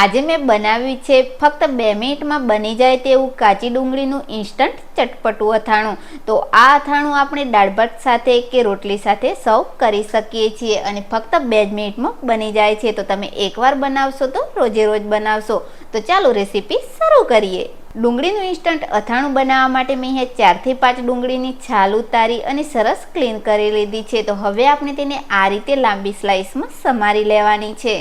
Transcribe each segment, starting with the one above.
આજે મેં બનાવ્યું છે, ફક્ત બે મિનિટમાં બની જાય તેવું કાચી ડુંગળીનું ઇન્સ્ટન્ટ ચટપટું અથાણું. તો આ અથાણું આપણે દાળ ભાત સાથે કે રોટલી સાથે સર્વ કરી શકીએ છીએ અને ફક્ત બે જ મિનિટમાં બની જાય છે. તો તમે એકવાર બનાવશો તો રોજે રોજ બનાવશો. તો ચાલો રેસીપી શરૂ કરીએ. ડુંગળીનું ઇન્સ્ટન્ટ અથાણું બનાવવા માટે મેં અહીંયા ચારથી પાંચ ડુંગળીની છાલ ઉતારી અને સરસ ક્લીન કરી લીધી છે. તો હવે આપણે તેને આ રીતે લાંબી સ્લાઇસમાં સમારી લેવાની છે.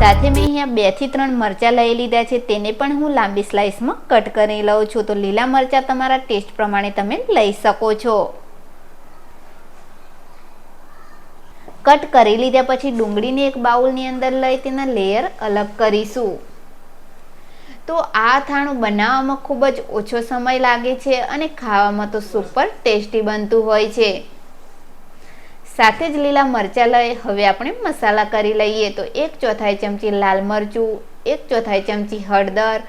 સાથે મેં અહીંયા બેથી ત્રણ મરચાં લઈ લીધા છે. તેને પણ હું લાંબી સ્લાઇસમાં કટ કરી લઉં છું. તો લીલા મરચાં તમારા ટેસ્ટ પ્રમાણે તમે લઈ શકો છો. કટ કરી લીધા પછી ડુંગળીને એક બાઉલની અંદર લઈ તેના લેયર અલગ કરીશું. તો આ થાણું બનાવવામાં ખૂબ જ ઓછો સમય લાગે છે અને ખાવામાં તો સુપર ટેસ્ટી બનતું હોય છે. સાથે જ લીલા મરચાં લઈ હવે આપણે મસાલા કરી લઈએ. તો એક ચોથાઈ ચમચી લાલ મરચું, એક ચોથાઈ ચમચી હળદર,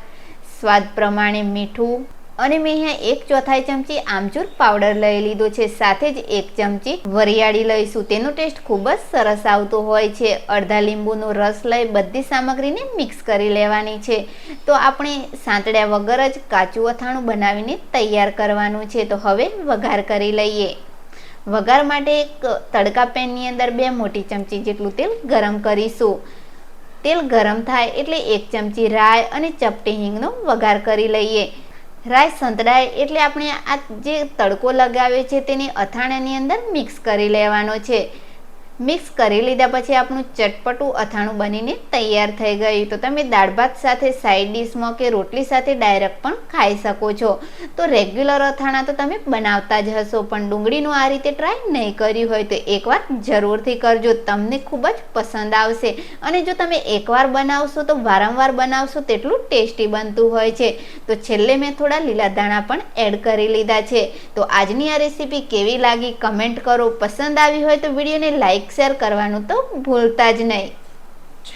સ્વાદ પ્રમાણે મીઠું અને મેં અહીંયા એક ચોથાઈ ચમચી આમચૂર પાવડર લઈ લીધો છે. સાથે જ એક ચમચી વરિયાળી લઈશું. તેનો ટેસ્ટ ખૂબ જ સરસ આવતો હોય છે. અડધા લીંબુનો રસ લઈ બધી સામગ્રીને મિક્સ કરી લેવાની છે. તો આપણે સાંતળ્યા વગર જ કાચું અથાણું બનાવીને તૈયાર કરવાનું છે. તો હવે વઘાર કરી લઈએ. વઘાર માટે એક તડકા પેનની અંદર બે મોટી ચમચી જેટલું તેલ ગરમ કરીશું. તેલ ગરમ થાય એટલે એક ચમચી રાય અને ચપટી હિંગનો વઘાર કરી લઈએ. રાઈ સંતળાય એટલે આપણે આ જે તડકો લગાવ્યો છે તેની અથાણાની અંદર મિક્સ કરી લેવાનો છે. મિક્સ કરી લીધા પછી આપણું ચટપટું અથાણું બનીને તૈયાર થઈ ગયું. તો તમે દાળ ભાત સાથે સાઈડ ડિશમાં કે રોટલી સાથે ડાયરેક્ટ પણ ખાઈ શકો છો. તો રેગ્યુલર અથાણા તો તમે બનાવતા જ હશો, પણ ડુંગળીનું આ રીતે ટ્રાય નહીં કર્યું હોય તો એકવાર જરૂરથી કરજો. તમને ખૂબ જ પસંદ આવશે. અને જો તમે એકવાર બનાવશો તો વારંવાર બનાવશો તેટલું ટેસ્ટી બનતું હોય છે. તો છેલ્લે મેં થોડા લીલા દાણા પણ એડ કરી લીધા છે. તો આજની આ રેસીપી કેવી લાગી કમેન્ટ કરો. પસંદ આવી હોય તો વિડીયોને લાઈક શેર કરવાનું તો ભૂલતા જ નહીં.